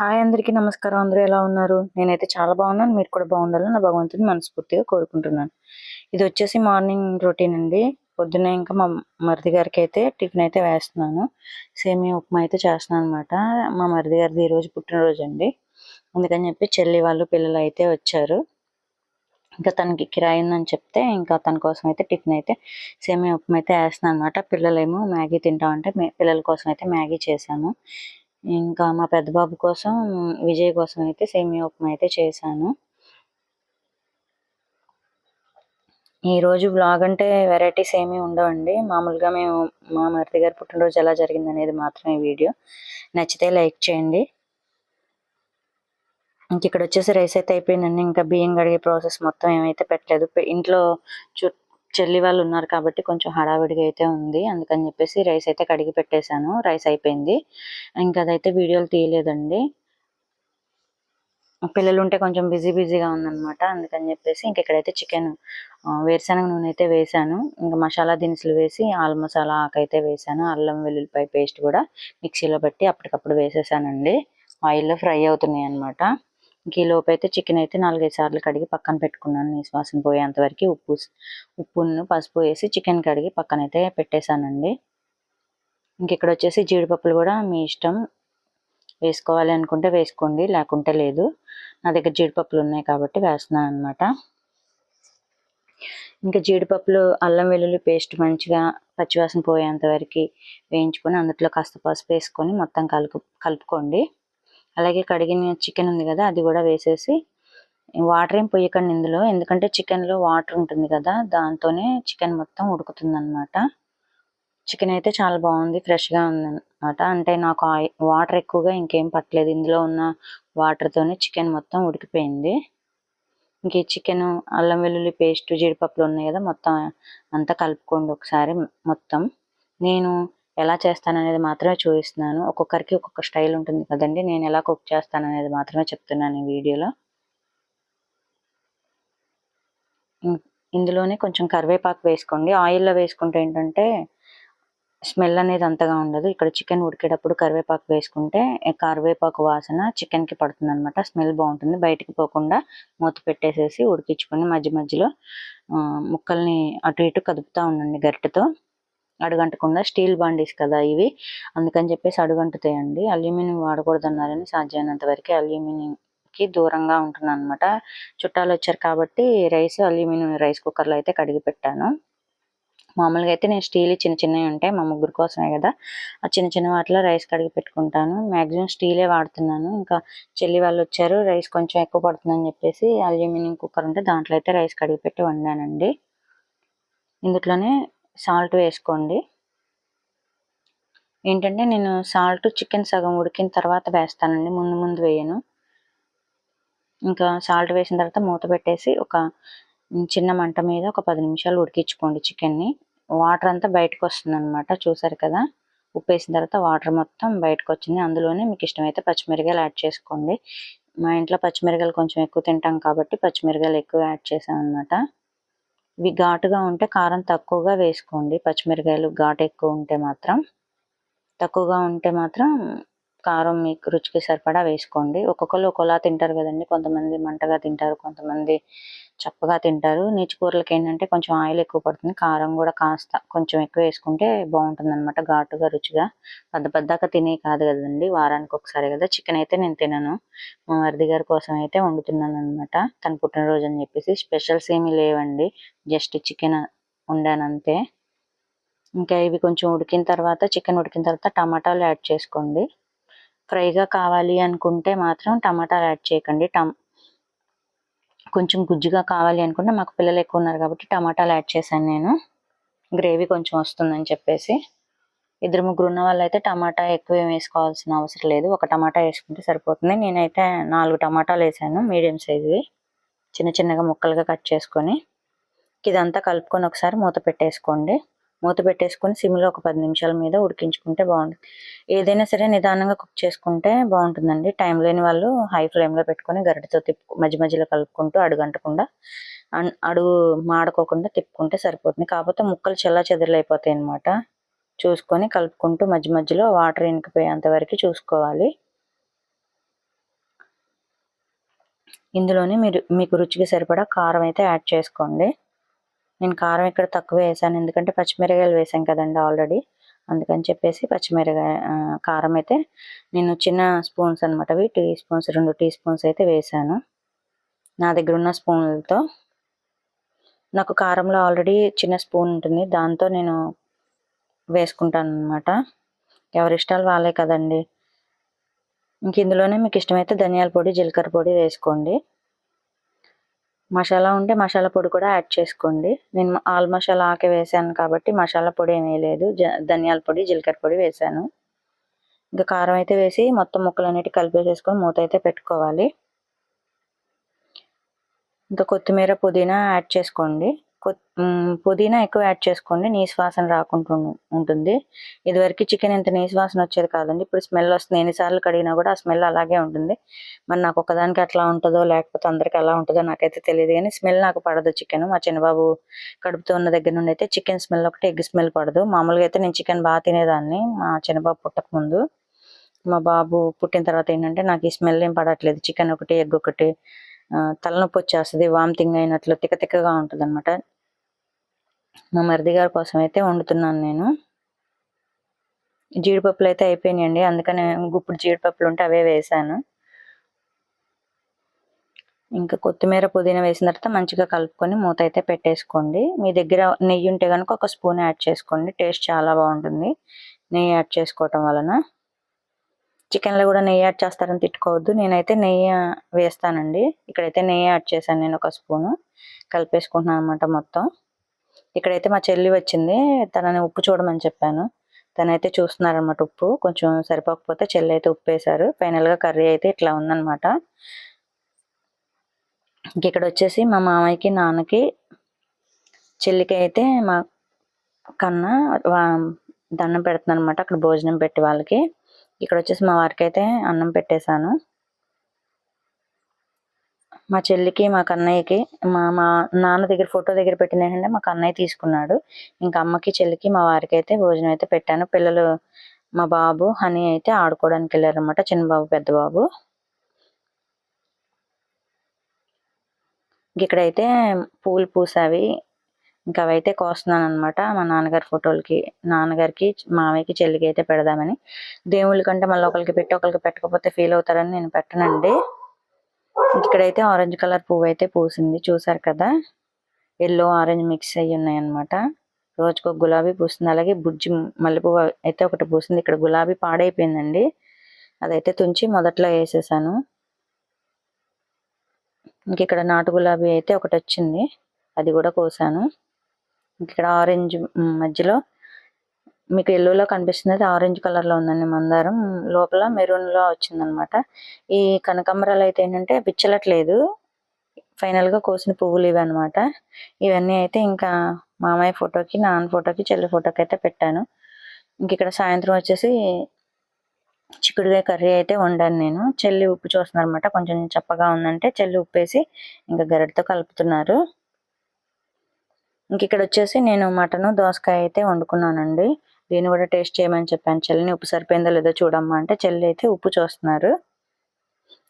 Hi అందరికీ నమస్కారం. అందరూ ఎలా ఉన్నారు? నేనైతే చాలా బాగున్నాను. మీరు కూడా బాగుండాలని నా భగవంతుని మనస్ఫూర్తిగా కోరుకుంటున్నాను. ఇది వచ్చేసి మార్నింగ్ రొటీన్ అండి. పొద్దున్న ఇంకా మా మరిది గారికి అయితే టిఫిన్ అయితే వేస్తున్నాను. సేమియా ఉప్మా అయితే చేస్తున్నాను అనమాట మా మరిది గారిది ఈరోజు పుట్టినరోజు అండి. అందుకని చెప్పి చెల్లి వాళ్ళు పిల్లలు అయితే వచ్చారు. ఇంకా తనకి కిరాయి ఉందని చెప్తే ఇంకా తన కోసం అయితే టిఫిన్ అయితే సేమియా ఉప్మా అయితే వేస్తున్నాను అనమాట పిల్లలేమో మ్యాగీ తింటామంటే పిల్లల కోసం అయితే మ్యాగీ చేశాను. ఇంకా మా పెద్ద బాబు కోసం విజయ్ కోసం అయితే సేమియా ఉప్మా అయితే చేశాను. ఈరోజు బ్లాగ్ అంటే వెరైటీస్ ఏమీ ఉండవండి. మామూలుగా మేము మా మరిది గారి పుట్టినరోజు ఎలా జరిగింది అనేది మాత్రమే వీడియో. నచ్చితే లైక్ చేయండి. ఇంక ఇక్కడ వచ్చేసి రైస్ అయితే అయిపోయిందండి. ఇంకా బియ్యం కడిగే ప్రాసెస్ మొత్తం ఏమైతే పెట్టలేదు. ఇంట్లో చు చెల్లి వాళ్ళు ఉన్నారు కాబట్టి కొంచెం హడావిడిగా అయితే ఉంది. అందుకని చెప్పేసి రైస్ అయితే కడిగి పెట్టేశాను. రైస్ అయిపోయింది. ఇంకా అదైతే వీడియోలు తీయలేదండి. పిల్లలు ఉంటే కొంచెం బిజీ బిజీగా ఉందన్నమాట. అందుకని చెప్పేసి ఇంక ఇక్కడైతే చికెన్ వేరుశనగ నూనె అయితే వేసాను ఇంకా మసాలా దినుసులు వేసి ఆల్ మసాలా ఆకైతే వేసాను అల్లం వెల్లుల్లిపాయ పేస్ట్ కూడా మిక్సీలో పెట్టి అప్పటికప్పుడు వేసేసానండి. ఆయిల్లో ఫ్రై అవుతున్నాయి అనమాట లోపు అయితే చికెన్ అయితే నాలుగైదు సార్లు కడిగి పక్కన పెట్టుకున్నాను. నీసు వాసన పోయేంత వరకు ఉప్పు ఉప్పును పసుపు వేసి చికెన్ కడిగి పక్కన అయితే పెట్టేశానండి. ఇంక ఇక్కడ వచ్చేసి జీడిపప్పులు కూడా మీ ఇష్టం. వేసుకోవాలి అనుకుంటే వేసుకోండి లేకుంటే లేదు. నా దగ్గర జీడిపప్పులు ఉన్నాయి కాబట్టి వేస్తున్నాను అనమాట ఇంకా జీడిపప్పులు అల్లం వెల్లుల్లి పేస్ట్ మంచిగా పచ్చివాసన పోయేంత వరకు వేయించుకొని అందులో కాస్త పసుపు వేసుకొని మొత్తం కలుపు కలుపుకోండి. అలాగే కడిగిన చికెన్ ఉంది కదా అది కూడా వేసేసి వాటర్ ఏం పొయ్యకండి ఇందులో. ఎందుకంటే చికెన్లో వాటర్ ఉంటుంది కదా దాంతోనే చికెన్ మొత్తం ఉడుకుతుంది అనమాట చికెన్ అయితే చాలా బాగుంది ఫ్రెష్గా ఉందన్నమాట. అంటే నాకు వాటర్ ఎక్కువగా ఇంకేం పట్టలేదు. ఇందులో ఉన్న వాటర్తోనే చికెన్ మొత్తం ఉడికిపోయింది. ఇంక చికెన్ అల్లం వెల్లుల్లి పేస్ట్ జీడిపప్పులు ఉన్నాయి కదా మొత్తం అంతా కలుపుకోండి ఒకసారి మొత్తం. నేను ఎలా చేస్తాను అనేది మాత్రమే చూపిస్తున్నాను. ఒక్కొక్కరికి ఒక్కొక్క స్టైల్ ఉంటుంది కదండి. నేను ఎలా కుక్ చేస్తాను అనేది మాత్రమే చెప్తున్నాను ఈ వీడియోలో. ఇందులోనే కొంచెం కరివేపాకు వేసుకోండి. ఆయిల్లో వేసుకుంటే ఏంటంటే స్మెల్ అనేది అంతగా ఉండదు. ఇక్కడ చికెన్ ఉడికేటప్పుడు కరివేపాకు వేసుకుంటే కరివేపాకు వాసన చికెన్కి పడుతుంది అనమాట స్మెల్ బాగుంటుంది. బయటికి పోకుండా మూత పెట్టేసేసి ఉడికించుకొని మధ్య మధ్యలో ముక్కల్ని అటు ఇటు కదుపుతూ ఉండండి గరిటెతో. అడుగంటకుండా స్టీల్ బాండీస్ కదా ఇవి. అందుకని చెప్పేసి అడుగంటుతాయండి. అల్యూమినియం వాడకూడదన్నారని సాధ్యమైనంత వరకు అల్యూమినియంకి దూరంగా ఉంటున్నాను అనమాట చుట్టాలు వచ్చారు కాబట్టి రైస్ అల్యూమినియం రైస్ కుక్కర్లో అయితే కడిగి పెట్టాను. మామూలుగా అయితే నేను స్టీల్ చిన్న చిన్నవి ఉంటాయి మా ముగ్గురు కోసమే కదా. ఆ చిన్న చిన్న వాటిలో రైస్ కడిగి పెట్టుకుంటాను. మ్యాక్సిమం స్టీలే వాడుతున్నాను. ఇంకా చెల్లి వాళ్ళు వచ్చారు రైస్ కొంచెం ఎక్కువ పడుతుందని చెప్పేసి అల్యూమినియం కుక్కర్ ఉంటే దాంట్లో అయితే రైస్ కడిగి పెట్టి వండానండి. ఇందులోనే సాల్ట్ వేసుకోండి. ఏంటంటే నేను సాల్ట్ చికెన్ సగం ఉడికిన తర్వాత వేస్తానండి. ముందు ముందు వేయను. ఇంకా సాల్ట్ వేసిన తర్వాత మూత పెట్టేసి ఒక చిన్న మంట మీద ఒక పది నిమిషాలు ఉడికించుకోండి చికెన్ని. వాటర్ అంతా బయటకు వస్తుంది అనమాట చూసారు కదా? ఉప్పు వేసిన తర్వాత వాటర్ మొత్తం బయటకు వచ్చింది. అందులోనే మీకు ఇష్టమైతే పచ్చిమిరకాయలు యాడ్ చేసుకోండి. మా ఇంట్లో పచ్చిమిరకాయలు కొంచెం ఎక్కువ తింటాం కాబట్టి పచ్చిమిరకాయలు ఎక్కువ యాడ్ చేసాను అనమాట ఇవి ఘాటుగా ఉంటే కారం తక్కువగా వేసుకోండి. పచ్చిమిరకాయలు ఘాటు ఎక్కువ ఉంటే మాత్రం. తక్కువగా ఉంటే మాత్రం కారం మీకు రుచికి సరిపడా వేసుకోండి. ఒక్కొక్కరు ఒకలా తింటారు కదండి. కొంతమంది మంటగా తింటారు కొంతమంది చప్పగా తింటారు. నీచు కూరలకి ఏంటంటే కొంచెం ఆయిల్ ఎక్కువ పడుతుంది. కారం కూడా కాస్త కొంచెం ఎక్కువ వేసుకుంటే బాగుంటుంది అనమాట ఘాటుగా రుచిగా. పెద్ద పెద్దగా తినే కాదు కదండి. వారానికి ఒకసారి కదా చికెన్ అయితే నేను తినను. మా మరిది గారి కోసం అయితే వండుతున్నాను అనమాట తన పుట్టినరోజు అని చెప్పేసి స్పెషల్స్ ఏమీ లేవండి. జస్ట్ చికెన్ వండాను అంతే ఇంకా ఇవి కొంచెం ఉడికిన తర్వాత చికెన్ ఉడికిన తర్వాత టమాటాలు యాడ్ చేసుకోండి. ఫ్రైగా కావాలి అనుకుంటే మాత్రం టమాటాలు యాడ్ చేయకండి. టమ్ కొంచెం గుజ్జుగా కావాలి అనుకుంటే మాకు పిల్లలు ఎక్కువ ఉన్నారు కాబట్టి టమాటాలు యాడ్ చేశాను నేను. గ్రేవీ కొంచెం వస్తుందని చెప్పేసి. ఇద్దరు ముగ్గురు ఉన్న వాళ్ళు అయితే టమాటా ఎక్కువ వేసుకోవాల్సిన అవసరం లేదు. ఒక టమాటా వేసుకుంటే సరిపోతుంది. నేనైతే నాలుగు టమాటాలు వేసాను మీడియం సైజువి. చిన్న చిన్నగా ముక్కలుగా కట్ చేసుకొని ఇదంతా కలుపుకొని ఒకసారి మూత పెట్టేసుకోండి. మూత పెట్టేసుకొని సిమ్లో ఒక పది నిమిషాల మీద ఉడికించుకుంటే బాగుంటుంది ఏదైనా సరే నిదానంగా కుక్ చేసుకుంటే బాగుంటుందండి. టైం లేని వాళ్ళు హై ఫ్లేమ్లో పెట్టుకొని గరిటతో తిప్పు మధ్య మధ్యలో కలుపుకుంటూ అడుగంటకుండా అడుగు మాడుకోకుండా తిప్పుకుంటే సరిపోతుంది. కాకపోతే ముక్కలు చల్లా చెదరలైపోతాయి అనమాట చూసుకొని కలుపుకుంటూ మధ్య మధ్యలో వాటర్ ఇనికిపోయేంత వరకు చూసుకోవాలి. ఇందులోనే మీరు మీకు రుచికి సరిపడా కారం అయితే యాడ్ చేసుకోండి. నేను కారం ఇక్కడ తక్కువ వేసాను. ఎందుకంటే పచ్చిమిరకాయలు వేసాం కదండి ఆల్రెడీ. అందుకని చెప్పేసి పచ్చిమిరకాయ కారం అయితే నేను చిన్న స్పూన్స్ అనమాట అవి టీ స్పూన్స్ రెండు టీ స్పూన్స్ అయితే వేసాను. నా దగ్గర ఉన్న స్పూన్లతో. నాకు కారంలో ఆల్రెడీ చిన్న స్పూన్ ఉంటుంది. దాంతో నేను వేసుకుంటాను అనమాట ఎవరి ఇష్టాలు వాళ్ళే కదండి. ఇంక ఇందులోనే మీకు ఇష్టమైతే ధనియాల పొడి జీలకర్ర పొడి వేసుకోండి. మసాలా ఉంటే మసాలా పొడి కూడా యాడ్ చేసుకోండి. నేను ఆల్ మసాలా ఆకే వేసాను కాబట్టి మసాలా పొడి ఏమీ లేదు. జ- ధనియాల పొడి జీలకర్ర పొడి వేసాను. ఇంకా కారం అయితే వేసి మొత్తం ముక్కలన్నిటి కలిపేసేసుకొని మూత అయితే పెట్టుకోవాలి. ఇంకా కొత్తిమీర పుదీనా యాడ్ చేసుకోండి. పుదీనా ఎక్కువ యాడ్ చేసుకోండి. నీసు వాసన రాకుండా ఉంటుంది. ఇదివరకు చికెన్ ఇంత నీసు వాసన వచ్చేది కాదండి. ఇప్పుడు స్మెల్ వస్తుంది. ఎన్నిసార్లు కడిగినా కూడా ఆ స్మెల్ అలాగే ఉంటుంది. మరి నాకు ఒకదానికి అట్లా ఉంటుందో లేకపోతే అందరికి అలా ఉంటుందో నాకైతే తెలియదు. కానీ స్మెల్ నాకు పడదు చికెన్. మా చిన్నబాబు కడుపుతో ఉన్న దగ్గర నుండి అయితే చికెన్ స్మెల్ ఒకటి ఎగ్ స్మెల్ పడదు. మామూలుగా అయితే నేను చికెన్ బాగా తినేదాన్ని. మా చిన్నబాబు పుట్టక ముందు. మా బాబు పుట్టిన తర్వాత ఏంటంటే నాకు ఈ స్మెల్ ఏం పడట్లేదు. చికెన్ ఒకటి ఎగ్ ఒకటి తలనొప్పి వచ్చేస్తుంది వామిటింగ్ అయినట్లు తిక్క తిక్కగా ఉంటుంది అనమాట మా మరిది గారి కోసం అయితే వండుతున్నాను నేను. జీడిపప్పులు అయితే అయిపోయినాయండి అందుకని గుప్పుడు జీడిపప్పులు ఉంటే అవే వేసాను ఇంకా కొత్తిమీర పుదీనా వేసిన తర్వాత మంచిగా కలుపుకొని మూత అయితే పెట్టేసుకోండి. మీ దగ్గర నెయ్యి ఉంటే కనుక ఒక స్పూన్ యాడ్ చేసుకోండి టేస్ట్ చాలా బాగుంటుంది. నెయ్యి యాడ్ చేసుకోవటం వలన. చికెన్లో కూడా నెయ్యి యాడ్ చేస్తారని తిట్టుకోవద్దు. నేనైతే నెయ్యి వేస్తానండి. ఇక్కడైతే నెయ్యి యాడ్ చేశాను నేను ఒక స్పూను. కలిపేసుకుంటున్నాను అనమాట మొత్తం. ఇక్కడైతే మా చెల్లి వచ్చింది. తనని ఉప్పు చూడమని చెప్పాను. తనైతే చూస్తున్నారనమాట ఉప్పు. కొంచెం సరిపోకపోతే చెల్లి అయితే ఉప్పు వేశారు ఫైనల్గా కర్రీ అయితే ఇట్లా ఉందనమాట ఇంక ఇక్కడ వచ్చేసి మా మామయ్యకి నాన్నకి చెల్లికి అయితే మా కన్నా దండం పెడుతున్నారనమాట అక్కడ భోజనం పెట్టి వాళ్ళకి. ఇక్కడ వచ్చేసి మా వారికి అయితే అన్నం పెట్టేశాను. మా చెల్లికి మా కన్నయ్యకి మా మా నాన్న దగ్గర ఫోటో దగ్గర పెట్టిన ఏంటంటే మా కన్నయ్య తీసుకున్నాడు. ఇంకా అమ్మకి చెల్లికి మా వారికి అయితే భోజనం అయితే పెట్టాను. పిల్లలు మా బాబు హనీ అయితే ఆడుకోవడానికి వెళ్ళారనమాట చిన్న బాబు పెద్ద బాబు ఇంక ఇక్కడైతే పూలు పూసావి ఇంకా అవైతే కోస్తున్నాను అనమాట మా నాన్నగారి ఫోటోలకి నాన్నగారికి మామయ్యకి చెల్లికి అయితే పెడదామని. దేవుళ్ళ కంటే మళ్ళీ ఒకరికి పెట్టి ఒకరికి పెట్టకపోతే ఫీల్ అవుతారని నేను పెట్టనండి. ఇక్కడైతే ఆరెంజ్ కలర్ పువ్వు అయితే పూసింది చూసారు కదా? ఎల్లో ఆరెంజ్ మిక్స్ అయ్యి ఉన్నాయి అనమాట రోజుకు గులాబీ పూస్తుంది అలాగే బుజ్జి మల్లెపువ్వు అయితే ఒకటి పూసింది. ఇక్కడ గులాబీ పాడైపోయిందండి. అదైతే తుంచి మొదట్లో వేసేసాను. ఇంక ఇక్కడ నాటు గులాబీ అయితే ఒకటి వచ్చింది అది కూడా కోసాను. ఇక్కడ ఆరెంజ్ మధ్యలో మీకు ఎల్లోలో కనిపిస్తుంది అది ఆరెంజ్ కలర్లో ఉందండి మందారం. లోపల మెరూన్లో వచ్చిందనమాట. ఈ కనకాంబరాలు అయితే ఏంటంటే పిచ్చలట్లేదు. ఫైనల్గా కోసిన పువ్వులు ఇవి అనమాట. ఇవన్నీ అయితే ఇంకా మామయ్య ఫోటోకి నాన్న ఫోటోకి చెల్లి ఫోటోకి అయితే పెట్టాను. ఇంక ఇక్కడ సాయంత్రం వచ్చేసి చిక్కుడుకాయ కర్రీ అయితే వండాను నేను. చెల్లి ఉప్పు చూస్తున్నారు అనమాట కొంచెం చప్పగా ఉందంటే చెల్లి ఉప్పేసి ఇంకా గరిటతో కలుపుతున్నారు. ఇంక ఇక్కడ వచ్చేసి నేను మటన్ దోసకాయ అయితే వండుకున్నానండి. దీన్ని కూడా టేస్ట్ చేయమని చెప్పాను. చెల్లిని ఉప్పు సరిపోయిందో లేదో చూడమ్మా అంటే చెల్లి అయితే ఉప్పు చూస్తున్నారు.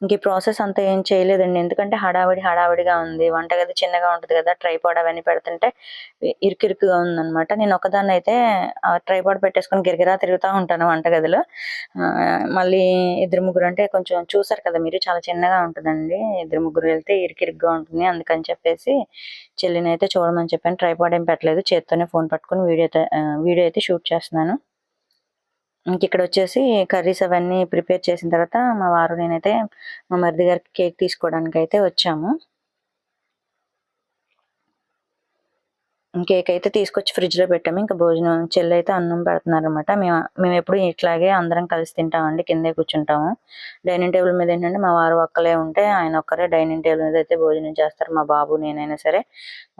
ఇంక ఈ ప్రాసెస్ అంతా ఏం చేయలేదండి. ఎందుకంటే హడావిడి హడావిడిగా ఉంది. వంటగది చిన్నగా ఉంటుంది కదా ట్రైపాడ్ అవన్నీ పెడుతుంటే ఇరుకిరుకుగా ఉందన్నమాట. నేను ఒకదాన్ని అయితే ట్రైపాడ్ పెట్టేసుకొని గిరిగిరా తిరుగుతూ ఉంటాను వంటగదిలో. గదిలో మళ్ళీ ఇద్దరు ముగ్గురు అంటే కొంచెం చూసారు కదా మీరు చాలా చిన్నగా ఉంటుందండి. ఇద్దరు ముగ్గురు వెళ్తే ఇరుకిరుగ్గా ఉంటుంది అందుకని చెప్పేసి చెల్లిని అయితే చూడమని చెప్పాను. ట్రైపాడ్ ఏం పెట్టలేదు. చేత్తోనే ఫోన్ పట్టుకొని వీడియో అయితే- వీడియో అయితే షూట్ చేస్తున్నాను. ఇంక ఇక్కడ వచ్చేసి కర్రీస్ అవన్నీ ప్రిపేర్ చేసిన తర్వాత మా వారు నేనైతే మా మరిది గారికి కేక్ తీసుకోవడానికి అయితే వచ్చాము. కేక్ అయితే తీసుకొచ్చి ఫ్రిడ్జ్లో పెట్టాము. ఇంకా భోజనం చెల్లి అయితే అన్నం పెడుతున్నారు అనమాట మేము మేము ఎప్పుడు ఇట్లాగే అందరం కలిసి తింటామండి కిందే కూర్చుంటాము. డైనింగ్ టేబుల్ మీద ఏంటంటే మా వారు ఒక్కలే ఉంటే ఆయన ఒక్కరే డైనింగ్ టేబుల్ మీద అయితే భోజనం చేస్తారు. మా బాబు నేనైనా సరే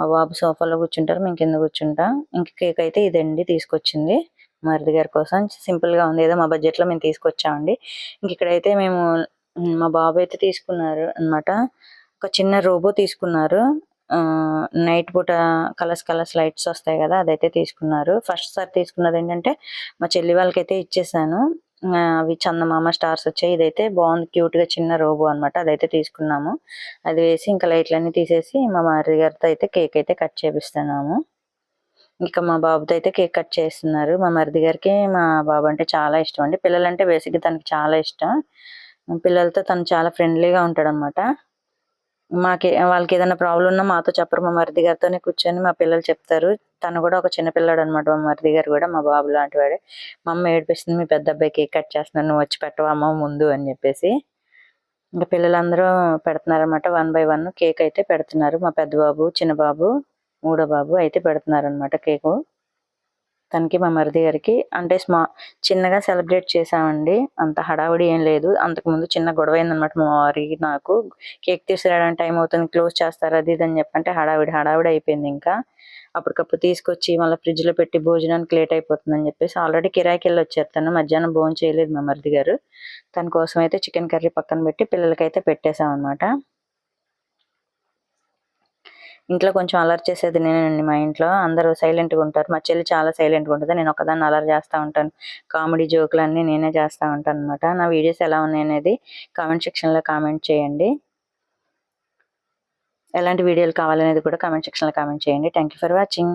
మా బాబు సోఫాలో కూర్చుంటారు మేము కింద కూర్చుంటాం. ఇంక కేక్ అయితే ఇదండి తీసుకొచ్చింది. మరిది గారి కోసం. సింపుల్గా ఉంది. ఏదో మా బడ్జెట్లో మేము తీసుకొచ్చామండి. ఇంక ఇక్కడైతే మేము మా బాబు అయితే తీసుకున్నారు అన్నమాట. ఒక చిన్న రోబో తీసుకున్నారు. నైట్ పూట కలర్స్ కలర్స్ లైట్స్ వస్తాయి కదా అదైతే తీసుకున్నారు. ఫస్ట్ సారి తీసుకున్నది ఏంటంటే మా చెల్లి వాళ్ళకైతే ఇచ్చేసాను. అవి చందమామ స్టార్స్ వచ్చాయి. ఇదైతే బాగుంది. క్యూట్గా చిన్న రోబో అన్నమాట. అదైతే తీసుకున్నాము. అది వేసి ఇంకా లైట్లన్నీ తీసేసి మా మారి గారితో అయితే కేక్ అయితే కట్ చేపిస్తున్నాము. ఇంకా మా బాబుతో అయితే కేక్ కట్ చేస్తున్నారు. మా మరిది గారికి మా బాబు అంటే చాలా ఇష్టం అండి. పిల్లలంటే బేసిక్గా తనకి చాలా ఇష్టం. పిల్లలతో తను చాలా ఫ్రెండ్లీగా ఉంటాడు అనమాట మాకి వాళ్ళకి ఏదైనా ప్రాబ్లం ఉన్నా మాతో చెప్పరు. మా మరిది గారితోనే కూర్చొని మా పిల్లలు చెప్తారు. తను కూడా ఒక చిన్న పిల్లాడు అనమాట మా మరిది గారు కూడా మా బాబు లాంటి వాడే. మా అమ్మ ఏడిపిస్తుంది మీ పెద్ద అబ్బాయి కేక్ కట్ చేస్తున్నాను నువ్వు వచ్చి పెట్టవా అమ్మ ముందు అని చెప్పేసి ఇంకా పిల్లలందరూ పెడుతున్నారు అనమాట వన్ బై వన్ కేక్ అయితే పెడుతున్నారు మా పెద్ద బాబు చిన్న బాబు మూడో బాబు అయితే పెడుతున్నారు అనమాట కేకు. తనకి మా మరిది గారికి. అంటే స్మా చిన్నగా సెలబ్రేట్ చేసామండి అంత హడావిడి ఏం లేదు. అంతకుముందు చిన్న గొడవ అయిందనమాట మా వారికి నాకు. కేక్ తీసుకురావడానికి టైం అవుతుంది క్లోజ్ చేస్తారు అది ఇది అని చెప్పంటే హడావిడి హడావిడి అయిపోయింది ఇంకా. అప్పటికప్పుడు తీసుకొచ్చి మళ్ళీ ఫ్రిడ్జ్లో పెట్టి భోజనానికి లేట్ అయిపోతుందని చెప్పేసి ఆల్రెడీ కిరాయికి వెళ్ళి వచ్చారు తను. మధ్యాహ్నం భోజనం చేయలేదు మా మరిది గారు. తన కోసం అయితే చికెన్ కర్రీ పక్కన పెట్టి పిల్లలకైతే పెట్టేశాం అనమాట ఇంట్లో కొంచెం అలర్ చేసేది నేనండి మా ఇంట్లో. అందరూ సైలెంట్గా ఉంటారు. మా చెల్లి చాలా సైలెంట్గా ఉంటుంది. నేను ఒకదాన్ని అలర్ చేస్తూ ఉంటాను. కామెడీ జోకులు అన్నీ నేనే చేస్తూ ఉంటాను అనమాట నా వీడియోస్ ఎలా ఉన్నాయి అనేది కామెంట్ సెక్షన్లో కామెంట్ చేయండి. ఎలాంటి వీడియోలు కావాలనేది కూడా కామెంట్ సెక్షన్లో కామెంట్ చేయండి. Thank you for watching